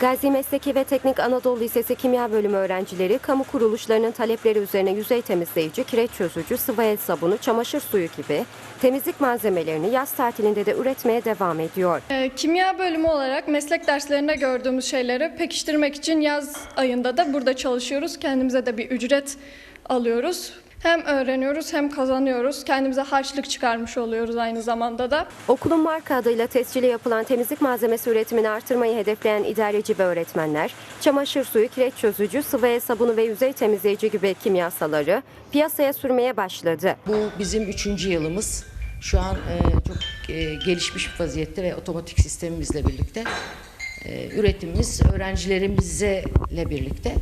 Gazi Mesleki ve Teknik Anadolu Lisesi Kimya Bölümü öğrencileri kamu kuruluşlarının talepleri üzerine yüzey temizleyici, kireç çözücü, sıvı el sabunu, çamaşır suyu gibi temizlik malzemelerini yaz tatilinde de üretmeye devam ediyor. Ee, Kimya bölümü olarak meslek derslerinde gördüğümüz şeyleri pekiştirmek için yaz ayında da burada çalışıyoruz. Kendimize de bir ücret alıyoruz. Hem öğreniyoruz hem kazanıyoruz. Kendimize harçlık çıkarmış oluyoruz aynı zamanda da. Okulun marka adıyla tescili yapılan temizlik malzemesi üretimini artırmayı hedefleyen idareci ve öğretmenler, çamaşır suyu, kireç çözücü, sıvı el sabunu ve yüzey temizleyici gibi kimyasaları piyasaya sürmeye başladı. Bu bizim üçüncü yılımız. Şu an e, çok e, gelişmiş bir vaziyette ve otomatik sistemimizle birlikte e, üretimimiz öğrencilerimizle birlikte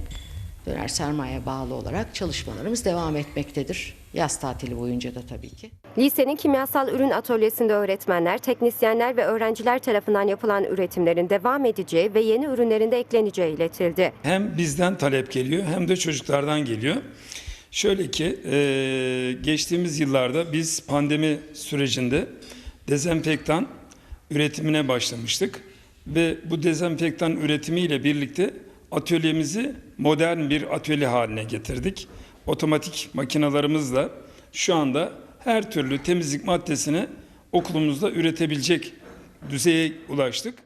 döner sermaye bağlı olarak çalışmalarımız devam etmektedir. Yaz tatili boyunca da tabii ki. Lisenin kimyasal ürün atölyesinde öğretmenler, teknisyenler ve öğrenciler tarafından yapılan üretimlerin devam edeceği ve yeni ürünlerin de ekleneceği iletildi. Hem bizden talep geliyor hem de çocuklardan geliyor. Şöyle ki e, geçtiğimiz yıllarda biz pandemi sürecinde dezenfektan üretimine başlamıştık. Ve bu dezenfektan üretimiyle birlikte atölyemizi modern bir atölye haline getirdik. Otomatik makinalarımızla şu anda her türlü temizlik maddesini okulumuzda üretebilecek düzeye ulaştık.